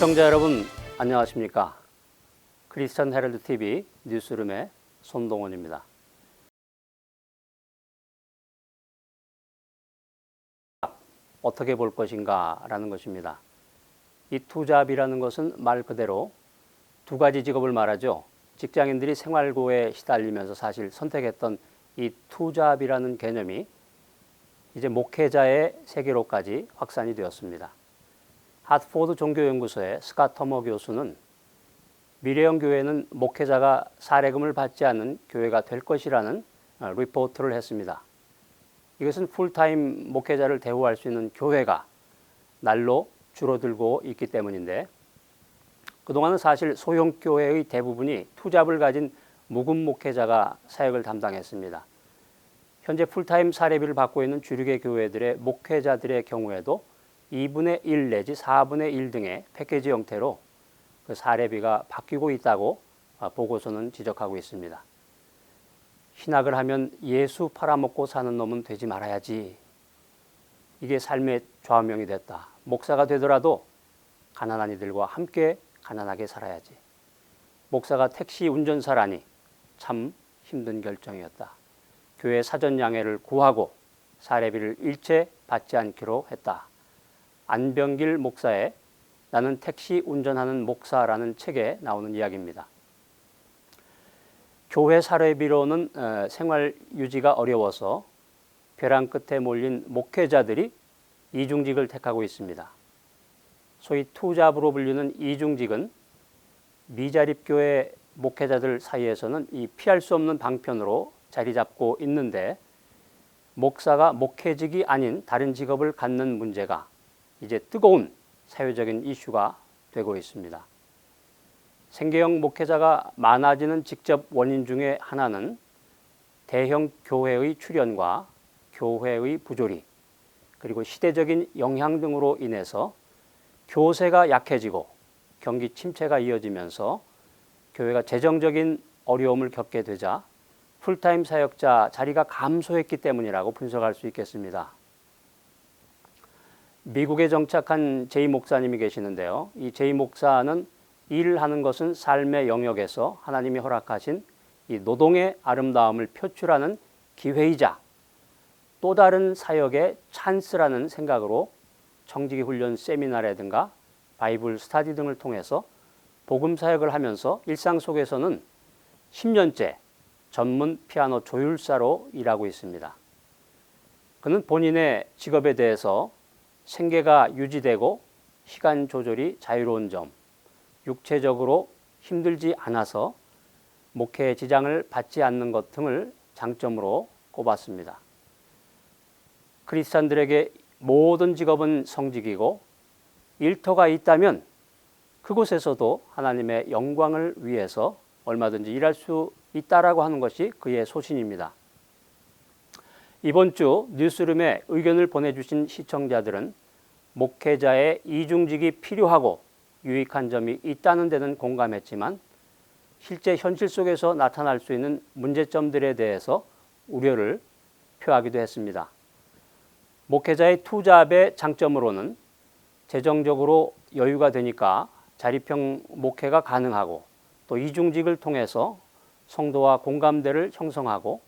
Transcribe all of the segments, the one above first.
시청자 여러분 안녕하십니까? 크리스천 헤럴드 TV 뉴스룸의 손동원입니다. 어떻게 볼 것인가라는 것입니다. 이 투잡이라는 것은 말 그대로 두 가지 직업을 말하죠. 직장인들이 생활고에 시달리면서 사실 선택했던 이 투잡이라는 개념이 이제 목회자의 세계로까지 확산이 되었습니다. 하트포드 종교연구소의 스카 터머 교수는 미래형 교회는 목회자가 사례금을 받지 않는 교회가 될 것이라는 어, 리포트를 했습니다. 이것은 풀타임 목회자를 대우할 수 있는 교회가 날로 줄어들고 있기 때문인데 그동안은 사실 소형 교회의 대부분이 투잡을 가진 묵은 목회자가 사역을 담당했습니다. 현재 풀타임 사례비를 받고 있는 주류계 교회들의 목회자들의 경우에도 2분의 1 내지 4분의 1 등의 패키지 형태로 그 사례비가 바뀌고 있다고 어, 보고서는 지적하고 있습니다. 신학을 하면 예수 팔아먹고 사는 놈은 되지 말아야지. 이게 삶의 좌우명이 됐다. 목사가 되더라도 가난한 이들과 함께 가난하게 살아야지. 목사가 택시 운전사라니 참 힘든 결정이었다. 교회 사전 양해를 구하고 사례비를 일체 받지 않기로 했다. 안병길 목사의 나는 택시 운전하는 목사라는 책에 나오는 이야기입니다. 교회 사례비로는 어, 생활 유지가 어려워서 벼랑 끝에 몰린 목회자들이 이중직을 택하고 있습니다. 소위 투잡으로 불리는 이중직은 미자립교회 목회자들 사이에서는 이 피할 수 없는 방편으로 자리 잡고 있는데 목사가 목회직이 아닌 다른 직업을 갖는 문제가 이제 뜨거운 사회적인 이슈가 되고 있습니다. 생계형 목회자가 많아지는 직접 원인 중에 하나는 대형 교회의 출현과 교회의 부조리 그리고 시대적인 영향 등으로 인해서 교세가 약해지고 경기 침체가 이어지면서 교회가 재정적인 어려움을 겪게 되자 풀타임 사역자 자리가 감소했기 때문이라고 분석할 수 있겠습니다. 미국에 정착한 제이 목사님이 계시는데요. 이 제이 목사는 일을 하는 것은 삶의 영역에서 하나님이 허락하신 이 노동의 아름다움을 표출하는 기회이자 또 다른 사역의 찬스라는 생각으로 정직이 훈련 세미나라든가 바이블 스타디 등을 통해서 복음 사역을 하면서 일상 속에서는 10년째 전문 피아노 조율사로 일하고 있습니다. 그는 본인의 직업에 대해서 생계가 유지되고 시간 조절이 자유로운 점, 육체적으로 힘들지 않아서 목회에 지장을 받지 않는 것 등을 장점으로 꼽았습니다. 크리스찬들에게 모든 직업은 성직이고 일터가 있다면 그곳에서도 하나님의 영광을 위해서 얼마든지 일할 수 있다라고 하는 것이 그의 소신입니다. 이번 주 뉴스룸에 의견을 보내주신 시청자들은 목회자의 이중직이 필요하고 유익한 점이 있다는 데는 공감했지만 실제 현실 속에서 나타날 수 있는 문제점들에 대해서 우려를 표하기도 했습니다. 목회자의 투잡의 장점으로는 재정적으로 여유가 되니까 자립형 목회가 가능하고 또 이중직을 통해서 성도와 공감대를 형성하고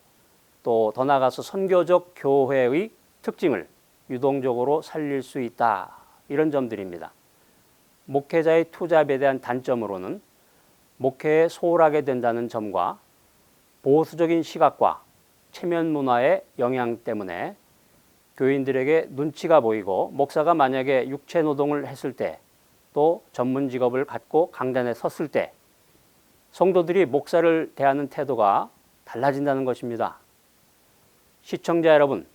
또 더 나아가서 선교적 교회의 특징을 유동적으로 살릴 수 있다. 이런 점들입니다. 목회자의 투잡에 대한 단점으로는 목회에 소홀하게 된다는 점과 보수적인 시각과 체면 문화의 영향 때문에 교인들에게 눈치가 보이고 목사가 만약에 육체 노동을 했을 때 또 전문 직업을 갖고 강단에 섰을 때 성도들이 목사를 대하는 태도가 달라진다는 것입니다. 시청자 여러분,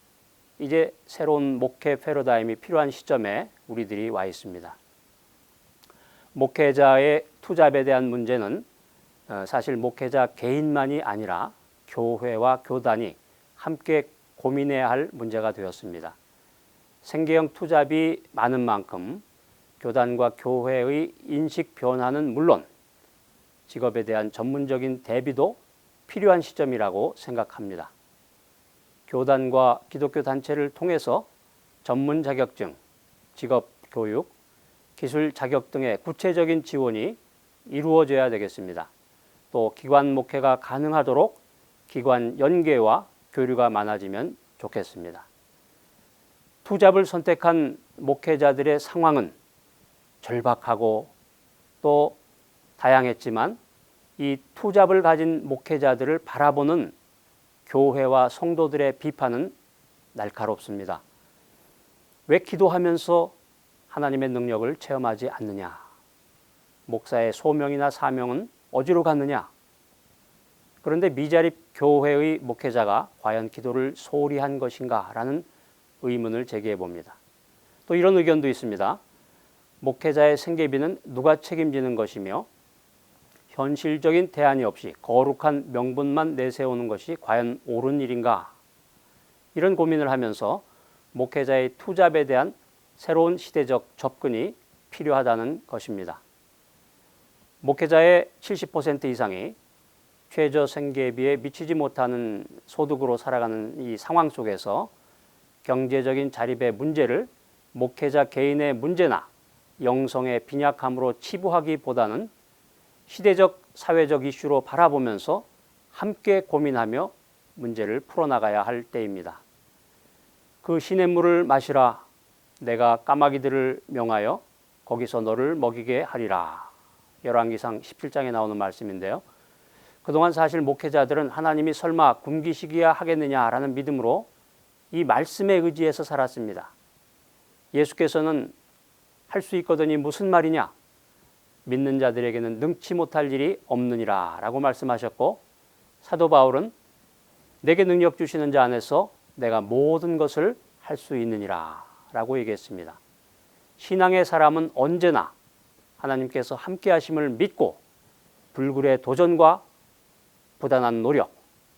이제 새로운 목회 패러다임이 필요한 시점에 우리들이 와 있습니다. 목회자의 투잡에 대한 문제는 어, 사실 목회자 개인만이 아니라 교회와 교단이 함께 고민해야 할 문제가 되었습니다. 생계형 투잡이 많은 만큼 교단과 교회의 인식 변화는 물론 직업에 대한 전문적인 대비도 필요한 시점이라고 생각합니다. 교단과 기독교 단체를 통해서 전문 자격증, 직업 교육, 기술 자격 등의 구체적인 지원이 이루어져야 되겠습니다. 또 기관 목회가 가능하도록 기관 연계와 교류가 많아지면 좋겠습니다. 투잡을 선택한 목회자들의 상황은 절박하고 또 다양했지만 이 투잡을 가진 목회자들을 바라보는 교회와 성도들의 비판은 날카롭습니다. 왜 기도하면서 하나님의 능력을 체험하지 않느냐? 목사의 소명이나 사명은 어디로 갔느냐? 그런데 미자립 교회의 목회자가 과연 기도를 소홀히 한 것인가? 라는 의문을 제기해 봅니다. 또 이런 의견도 있습니다. 목회자의 생계비는 누가 책임지는 것이며 현실적인 대안이 없이 거룩한 명분만 내세우는 것이 과연 옳은 일인가? 이런 고민을 하면서 목회자의 투잡에 대한 새로운 시대적 접근이 필요하다는 것입니다. 목회자의 70% 이상이 최저 생계비에 미치지 못하는 소득으로 살아가는 이 상황 속에서 경제적인 자립의 문제를 목회자 개인의 문제나 영성의 빈약함으로 치부하기보다는 시대적 사회적 이슈로 바라보면서 함께 고민하며 문제를 풀어나가야 할 때입니다. 그 시냇물을 마시라 내가 까마귀들을 명하여 거기서 너를 먹이게 하리라. 열왕기상 17장에 나오는 말씀인데요. 그동안 사실 목회자들은 하나님이 설마 굶기시기야 하겠느냐라는 믿음으로 이 말씀에 의지해서 살았습니다. 예수께서는 할 수 있거든이 무슨 말이냐? 믿는 자들에게는 능치 못할 일이 없느니라 라고 말씀하셨고 사도 바울은 내게 능력 주시는 자 안에서 내가 모든 것을 할 수 있느니라 라고 얘기했습니다. 신앙의 사람은 언제나 하나님께서 함께 하심을 믿고 불굴의 도전과 부단한 노력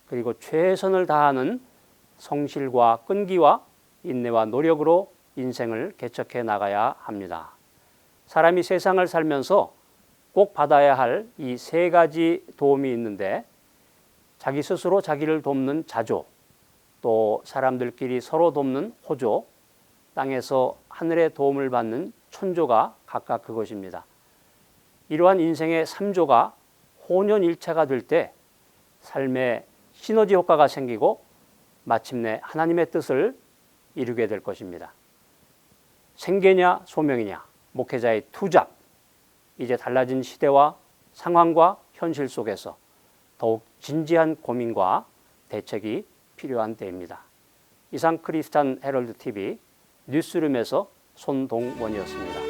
그리고 최선을 다하는 성실과 끈기와 인내와 노력으로 인생을 개척해 나가야 합니다. 사람이 세상을 살면서 꼭 받아야 할 이 세 가지 도움이 있는데 자기 스스로 자기를 돕는 자조, 또 사람들끼리 서로 돕는 호조, 땅에서 하늘의 도움을 받는 천조가 각각 그것입니다. 이러한 인생의 3조가 혼연일체가 될 때 삶의 시너지 효과가 생기고 마침내 하나님의 뜻을 이루게 될 것입니다. 생계냐 소명이냐 목회자의 투잡 이제 달라진 시대와 상황과 현실 속에서 더욱 진지한 고민과 대책이 필요한 때입니다. 이상 크리스찬 헤럴드 TV 뉴스룸에서 손동원이었습니다.